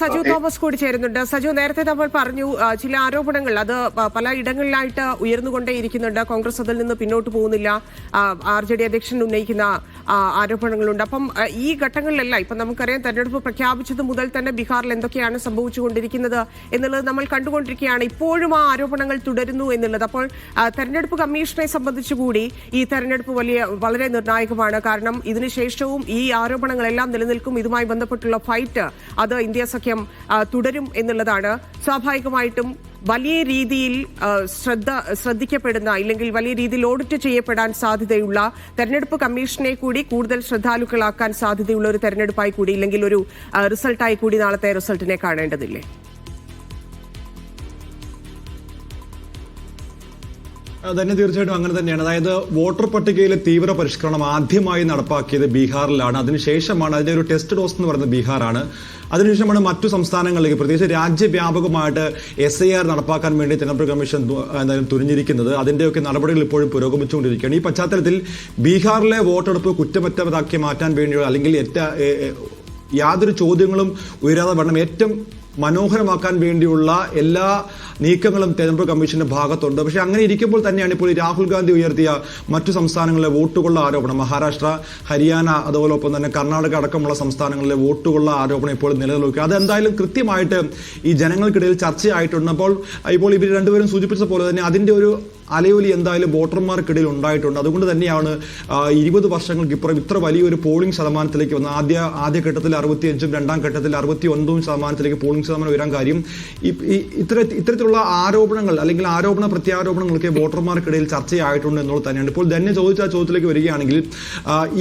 Saju Thomas കൂടി ചേരുന്നുണ്ട്. സജു നേരത്തെ നമ്മൾ പറഞ്ഞു ചില ആരോപണങ്ങൾ അത് പല ഇടങ്ങളിലായിട്ട് ഉയർന്നുകൊണ്ടേയിരിക്കുന്നുണ്ട്. കോൺഗ്രസ് അതിൽ നിന്ന് പിന്നോട്ട് പോകുന്നില്ല. ആർ ജെ ഡി അധ്യക്ഷൻ ഉന്നയിക്കുന്ന ആരോപണങ്ങളുണ്ട്. അപ്പം ഈ ഘട്ടങ്ങളിലല്ല ഇപ്പം നമുക്കറിയാം തെരഞ്ഞെടുപ്പ് പ്രഖ്യാപിച്ചത് മുതൽ തന്നെ ബീഹാറിൽ എന്തൊക്കെയാണ് സംഭവിച്ചുകൊണ്ടിരിക്കുന്നത് എന്നുള്ളത് നമ്മൾ കണ്ടുകൊണ്ടിരിക്കുകയാണ്. ഇപ്പോഴും ആ ആരോപണങ്ങൾ തുടരുന്നു എന്നുള്ളത്. അപ്പോൾ തെരഞ്ഞെടുപ്പ് കമ്മീഷനെ സംബന്ധിച്ചുകൂടി ഈ തെരഞ്ഞെടുപ്പ് വലിയ വളരെ നിർണായകമാണ്. കാരണം ഇതിനുശേഷവും ഈ ആരോപണങ്ങളെല്ലാം നിലനിൽക്കും. ഇതുമായി ബന്ധപ്പെട്ടുള്ള ഫൈറ്റ് അത് ഇന്ത്യ സഖ്യം ആ, തുടരും എന്നുള്ളതാണ്. സ്വാഭാവികമായിട്ടും വലിയ രീതിയിൽ ശ്രദ്ധ ശ്രദ്ധിക്കപ്പെടുന്ന ഇല്ലെങ്കിൽ വലിയ രീതിയിൽ ഓഡിറ്റ് ചെയ്യപ്പെടാൻ സാധ്യതയുള്ള തെരഞ്ഞെടുപ്പ് കമ്മീഷനെ കൂടി കൂടുതൽ ശ്രദ്ധാലുക്കളാക്കാൻ സാധ്യതയുള്ള ഒരു തെരഞ്ഞെടുപ്പായി കൂടി ഇല്ലെങ്കിൽ ഒരു റിസൾട്ടായി കൂടി നാളത്തെ റിസൾട്ടിനെ കാണേണ്ടതില്ലേ? തന്നെ തീർച്ചയായിട്ടും അങ്ങനെ തന്നെയാണ്. അതായത് വോട്ടർ പട്ടികയിലെ തീവ്ര പരിഷ്കരണം ആദ്യമായി നടപ്പാക്കിയത് ബീഹാറിലാണ്. അതിനുശേഷമാണ് അതിന്റെ ഒരു ടെസ്റ്റ് ഡോസ് എന്ന് പറയുന്നത് ബീഹാറാണ്. അതിനുശേഷമാണ് മറ്റു സംസ്ഥാനങ്ങളിലേക്ക് പ്രത്യേകിച്ച് രാജ്യവ്യാപകമായിട്ട് എസ് ഐ ആർ നടപ്പാക്കാൻ വേണ്ടി തെരഞ്ഞെടുപ്പ് കമ്മീഷൻ എന്തായാലും തുനിഞ്ഞിരിക്കുന്നത്. അതിന്റെയൊക്കെ നടപടികൾ ഇപ്പോഴും പുരോഗമിച്ചുകൊണ്ടിരിക്കുകയാണ്. ഈ പശ്ചാത്തലത്തിൽ ബീഹാറിലെ വോട്ടെടുപ്പ് കുറ്റമറ്റതാക്കി മാറ്റാൻ വേണ്ടിയുള്ള അല്ലെങ്കിൽ ഏറ്റ- യാതൊരു ചോദ്യങ്ങളും ഉയരാതെ വേണം ഏറ്റവും മനോഹരമാക്കാൻ വേണ്ടിയുള്ള എല്ലാ നീക്കങ്ങളും തെരഞ്ഞെടുപ്പ് കമ്മീഷന്റെ ഭാഗത്തുണ്ട്. പക്ഷേ അങ്ങനെ ഇരിക്കുമ്പോൾ തന്നെയാണ് ഇപ്പോൾ രാഹുൽ ഗാന്ധി ഉയർത്തിയ മറ്റു സംസ്ഥാനങ്ങളിലെ വോട്ടുകളുടെ ആരോപണം. മഹാരാഷ്ട്ര ഹരിയാന അതുപോലെ ഒപ്പം തന്നെ കർണാടക അടക്കമുള്ള സംസ്ഥാനങ്ങളിലെ വോട്ടുകളുടെ ആരോപണം ഇപ്പോൾ നിലനിൽക്കുക അതെന്തായാലും കൃത്യമായിട്ട് ഈ ജനങ്ങൾക്കിടയിൽ ചർച്ചയായിട്ടുണ്ട്. അപ്പോൾ ഇപ്പോൾ ഇവർ രണ്ടുപേരും സൂചിപ്പിച്ച പോലെ തന്നെ അതിന്റെ ഒരു അലയൊലി എന്തായാലും വോട്ടർമാർക്കിടയിൽ ഉണ്ടായിട്ടുണ്ട്. അതുകൊണ്ട് തന്നെയാണ് ഇരുപത് വർഷങ്ങൾക്ക് ഇപ്പുറം ഇത്ര വലിയൊരു പോളിംഗ് ശതമാനത്തിലേക്ക് വന്ന ആദ്യ ആദ്യ ഘട്ടത്തിൽ അറുപത്തിയഞ്ചും രണ്ടാം ഘട്ടത്തിൽ അറുപത്തി ഒൻപതും ശതമാനത്തിലേക്ക് പോളിംഗ് ശതമാനം ഉയരാൻ കാര്യം ഇത്തര ഇത്തരത്തിലുള്ള ആരോപണങ്ങൾ അല്ലെങ്കിൽ ആരോപണ പ്രത്യാരോപണങ്ങളൊക്കെ വോട്ടർമാർക്കിടയിൽ ചർച്ചയായിട്ടുണ്ട് എന്നുള്ളത് തന്നെയാണ്. ഇപ്പോൾ തന്നെ ചോദിച്ച ചോദ്യത്തിലേക്ക് വരികയാണെങ്കിൽ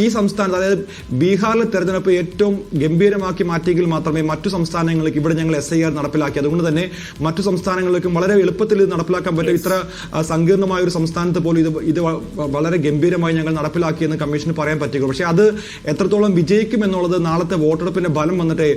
ഈ സംസ്ഥാനത്ത് അതായത് ബീഹാറിലെ തെരഞ്ഞെടുപ്പ് ഏറ്റവും ഗംഭീരമാക്കി മാറ്റിയെങ്കിൽ മാത്രമേ മറ്റു സംസ്ഥാനങ്ങളിലേക്ക് ഇവിടെ ഞങ്ങൾ എസ് ഐ ആർ നടപ്പിലാക്കി. അതുകൊണ്ട് തന്നെ മറ്റു സംസ്ഥാനങ്ങളിലേക്കും വളരെ എളുപ്പത്തിൽ ഇത് നടപ്പിലാക്കാൻ പറ്റും. ഇത്ര സങ്കീർണമായ ഒരു സംസ്ഥാനത്ത് പോലും ഇത് ഇത് വളരെ ഗംഭീരമായി ഞങ്ങൾ നടപ്പിലാക്കിയെന്ന് കമ്മീഷന് പറയാൻ പറ്റുക പക്ഷേ അത് എത്രത്തോളം വിജയിക്കും എന്നുള്ളത് നാളത്തെ വോട്ടെടുപ്പിന്റെ ഫലം വന്നിട്ട്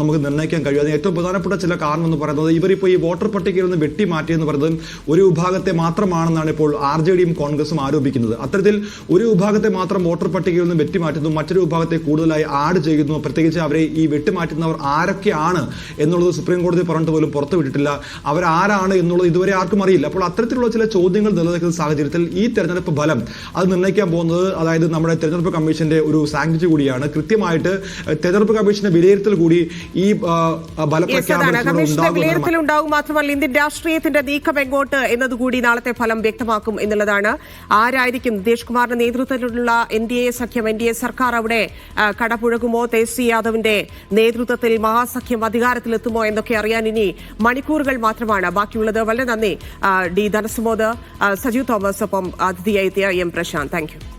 നമുക്ക് നിർണയിക്കാൻ കഴിയും. അതിന് ഏറ്റവും പ്രധാനപ്പെട്ട ചില കാരണം എന്ന് പറയുന്നത് ഇവരിപ്പോൾ ഈ വോട്ടർ പട്ടികയിൽ നിന്ന് വെട്ടി മാറ്റിയെന്ന് പറയുന്നത് ഒരു വിഭാഗത്തെ മാത്രമാണെന്നാണ് ഇപ്പോൾ ആർ ജെ ഡിയും കോൺഗ്രസും ആരോപിക്കുന്നത്. അത്തരത്തിൽ ഒരു വിഭാഗത്തെ മാത്രം വോട്ടർ പട്ടികയിൽ നിന്ന് വെട്ടിമാറ്റുന്നു മറ്റൊരു വിഭാഗത്തെ കൂടുതലായി ആഡ് ചെയ്യുന്നു പ്രത്യേകിച്ച് അവരെ ഈ വെട്ടിമാറ്റുന്നവർ ആരൊക്കെയാണ് എന്നുള്ളത് സുപ്രീം കോടതി പറഞ്ഞിട്ട് പോലും പുറത്തുവിട്ടിട്ടില്ല. അവരാരാണ് എന്നുള്ളത് ഇതുവരെ ആർക്കും അറിയില്ല. അപ്പോൾ അത്തരത്തിലുള്ള ചില ചോദ്യങ്ങൾ നിലനിൽക്കുന്ന സാഹചര്യത്തിൽ ഈ തെരഞ്ഞെടുപ്പ് ഫലം അത് നിർണയിക്കാൻ പോകുന്നത് അതായത് നമ്മുടെ തെരഞ്ഞെടുപ്പ് കമ്മീഷന്റെ ഒരു സാങ്കേതിക കൂടിയാണ്. കൃത്യമായിട്ട് തെരഞ്ഞെടുപ്പ് കമ്മീഷന്റെ വിലയിരുത്തൽ കൂടി ഈ ആ, ഫലപ്രഖ്യാപനത്തിലൂടെ കമ്മീഷന്റെ വിലയിരുത്തൽ ഉണ്ടാവും മാത്രമല്ല ഇന്ത്യൻ രാഷ്ട്രീയത്തിന്റെ നീക്കം എങ്ങോട്ട് എന്നതുകൂടി നാളത്തെ ഫലം വ്യക്തമാക്കും എന്നുള്ളതാണ്. ആരായിരിക്കും നിതീഷ് കുമാറിന്റെ നേതൃത്വത്തിലുള്ള എൻ ഡി എ സഖ്യം എൻ ഡി എ സർക്കാർ അവിടെ കടപുഴകുമോ തേജസ്വി യാദവിന്റെ നേതൃത്വത്തിൽ മഹാസഖ്യം അധികാരത്തിലെത്തുമോ എന്നൊക്കെ അറിയാൻ ഇനി മണിക്കൂറുകൾ മാത്രമാണ് ബാക്കിയുള്ളത്. വളരെ നന്ദി ഡി ധനസുമോദ് സജീവ് സജു തോമസ് ഒപ്പം അതിഥിയായി എത്തിയ എം പ്രശാന്ത്. Thank you.